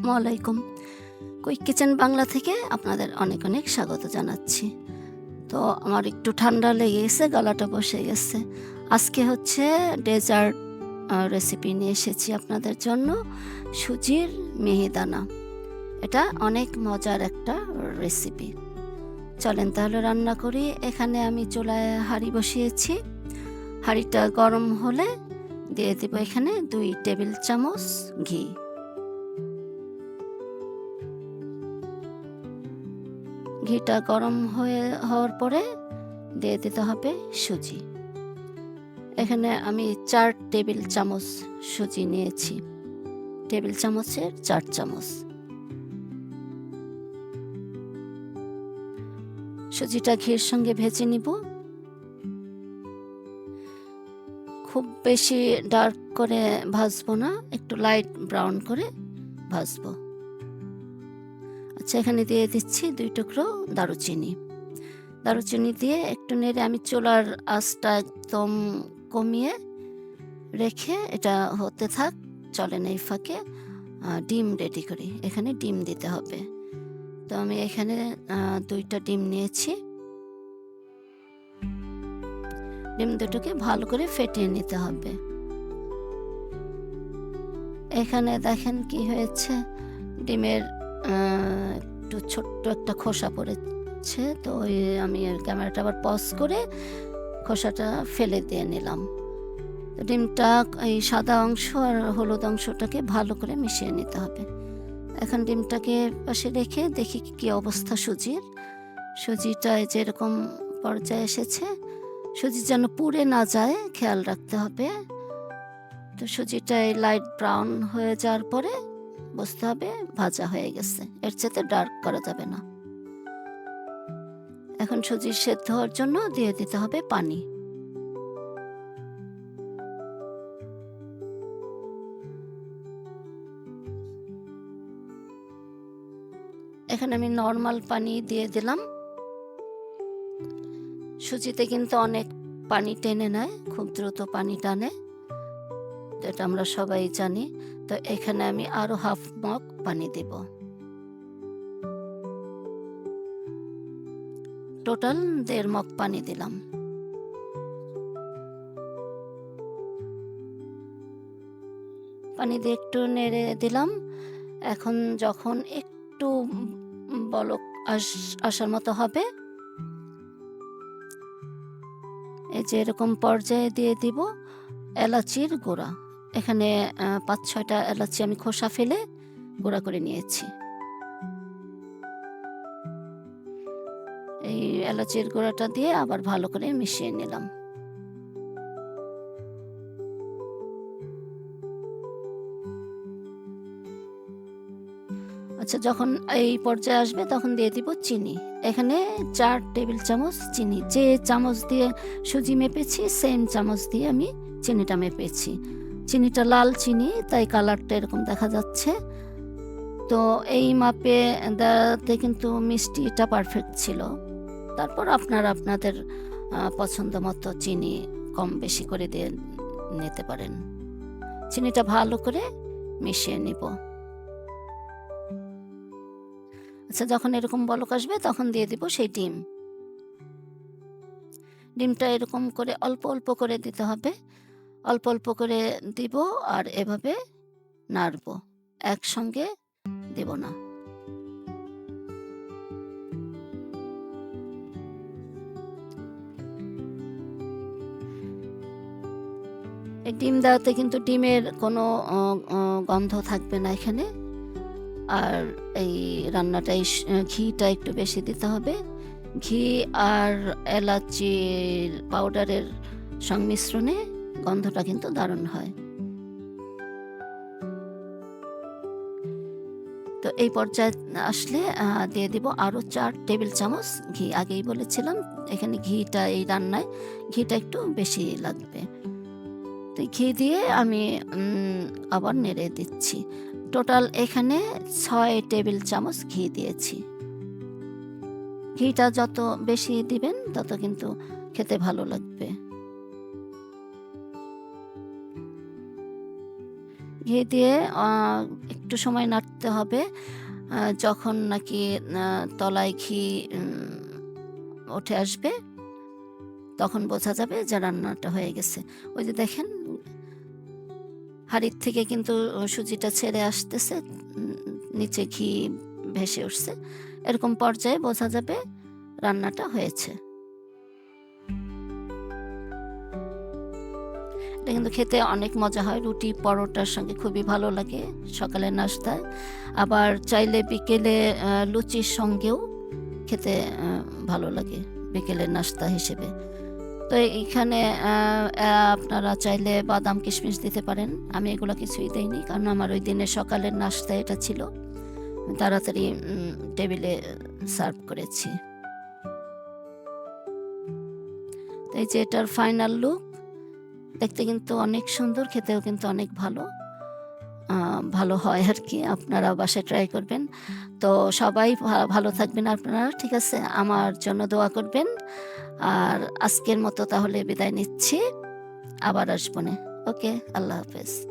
আসসালামু আলাইকুম। Quick kitchen Bangla থেকে আপনাদের অনেক অনেক স্বাগত জানাচ্ছি। তো আমার একটু ঠান্ডা লেগে গেছে গলাটা বসে গেছে। আজকে হচ্ছে ডেজার্ট রেসিপি নিয়ে এসেছি আপনাদের জন্য সুজির মিহিদানা। এটা অনেক মজার একটা রেসিপি চলেন তাহলে রান্না করি। এখানে আমি চুলায় হাঁড়ি বসিয়েছি। হাঁড়িটা গরম হলে দিয়ে দিব এখানে দুই টেবিল চামচ ঘি। ঘিটা গরম হয়ে হওয়ার পরে দিয়ে দিতে হবে সুজি। এখানে আমি চার টেবিল চামচ সুজি নিয়েছি। টেবিল চামচের চার চামচ। সুজিটা ঘির সঙ্গে ভেজে নিব। খুব বেশি ডার্ক করে ভাজবো না, একটু লাইট ব্রাউন করে ভাজবো। আচ্ছা এখানে দিয়ে দিচ্ছি দুই টুকরো দারুচিনি। দারুচিনি দিয়ে একটু নেড়ে আমি চুলার আঁচটা একদম কমিয়ে রেখে এটা হতে থাক চলেন এই ফাঁকে ডিম রেডি করি। এখানে ডিম দিতে হবে। তো আমি এখানে দুইটা ডিম নিয়েছি। ডিম দুটোকে ভালো করে ফেটিয়ে নিতে হবে। এখানে দেখেন কি হয়েছে, ডিমের একটু ছোট্ট একটা খোসা পড়েছে, তো ওই আমি ক্যামেরাটা আবার পজ করে খোসাটা ফেলে দিয়ে নিলাম। ডিমটা এই সাদা অংশ আর হলুদ অংশটাকে ভালো করে মিশিয়ে নিতে হবে। এখন ডিমটাকে পাশে রেখে দেখি কি অবস্থা সুজির। সুজিটা যেরকম পর্যায়ে এসেছে, সুজি যেন পুড়ে না যায়, খেয়াল রাখতে হবে। তো সুজিটা লাইট ব্রাউন হয়ে যাওয়ার পরে বুঝতে হবে, ভাজা হয়ে গেছে। এর চেয়ে ডার্ক করা যাবে না। এখন সুজি সেদ্ধ হওয়ার জন্য দিয়ে দিতে হবে পানি। এখানে আমি নর্মাল পানি দিয়ে দিলাম। সুজিতে কিন্তু অনেক পানি টেনে নেয়, খুব দ্রুত পানি টানে। এটা আমরা সবাই জানি। তো এখানে আমি আরও হাফ মগ পানি দেব। টোটাল দেড় মগ পানি দিলাম। পানি দিয়ে একটু নেড়ে দিলাম। এখন যখন একটু বলক আস- আসার মতো হবে, এই যে এরকম পর্যায়ে দিয়ে দিব এলাচির গুঁড়া। এখানে পাঁচ, ছয়টা এলাচি আমি খোসা ফেলে গুঁড়া করে নিয়েছি। এই এলাচির গুঁড়াটা দিয়ে আবার ভালো করে মিশিয়ে নিলাম। আচ্ছা যখন এই পর্যায়ে আসবে তখন দিয়ে দিব চিনি। এখানে চার টেবিল চামচ চিনি। যে চামচ দিয়ে সুজি মেপেছি, সেম চামচ দিয়ে আমি চিনিটা মেপেছি। চিনিটা লাল চিনি, তাই কালারটা এরকম দেখা যাচ্ছে। তো এই মাপে দেওয়াতে কিন্তু মিষ্টিটা পারফেক্ট ছিল। তারপর আপনারা আপনাদের পছন্দ মতো চিনি কম বেশি করে দিয়ে নিতে পারেন। চিনিটা ভালো করে মিশিয়ে নিব। আচ্ছা যখন এরকম বলক আসবে, তখন দিয়ে দিব সেই ডিম। ডিমটা এরকম করে অল্প অল্প করে দিতে হবে। অল্প অল্প করে দিব আর এভাবে নাড়ব। একসঙ্গে দেব না। ডিম দেওয়াতে কিন্তু ডিমের কোনো গন্ধ থাকবে না এখানে। আর এই রান্নাটাই ঘিটা একটু বেশি দিতে হবে। ঘি আর এলাচির পাউডারের সংমিশ্রণে গন্ধটা কিন্তু দারুণ হয়। তো এই পর্যায়ে আসলে দিয়ে দিব আরও চার টেবিল চামচ ঘি। আগেই বলেছিলাম, এখানে ঘিটা এই রান্নায় ঘিটা একটু বেশি লাগবে। তো ঘি দিয়ে আমি আবার নেড়ে দিচ্ছি। টোটাল এখানে ছয় টেবিল চামচ ঘি দিয়েছি। ঘিটা যত বেশি দিবেন, তত কিন্তু খেতে ভালো লাগবে। ঘি দিয়ে একটু সময় নাড়তে হবে। যখন নাকি তলায় ঘি উঠে আসবে, তখন বোঝা যাবে যে রান্নাটা হয়ে গেছে। ওই যে দেখেন, হাড়ির থেকে কিন্তু সুজিটা ছেড়ে আসতেছে, নিচে ঘি ভেসে উঠছে। এরকম পর্যায়ে বোঝা যাবে রান্নাটা হয়েছে। এটা কিন্তু খেতে অনেক মজা হয়। রুটি, পরোটার সঙ্গে খুবই ভালো লাগে সকালের নাস্তায়। আবার চাইলে বিকেলে লুচির সঙ্গেও খেতে ভালো লাগে বিকেলের নাস্তা হিসেবে। তো এইখানে আপনারা চাইলে বাদাম, কিশমিশ দিতে পারেন। আমি এগুলো কিছুই দেইনি কারণ আমার ওই দিনে সকালের নাস্তা এটা ছিল। তাড়াতাড়ি টেবিলে সার্ভ করেছি। তো এই যে এটার ফাইনাল লুক। দেখতে কিন্তু অনেক সুন্দর, খেতেও কিন্তু অনেক ভালো। ভালো হয় আর কি আপনারা বাসায় ট্রাই করবেন। তো সবাই ভালো থাকবেন আপনারা, ঠিক আছে? আমার জন্য দোয়া করবেন। আর আজকের মতো তাহলে বিদায় নিচ্ছি। আবার আসব ওকে, আল্লাহ হাফেজ।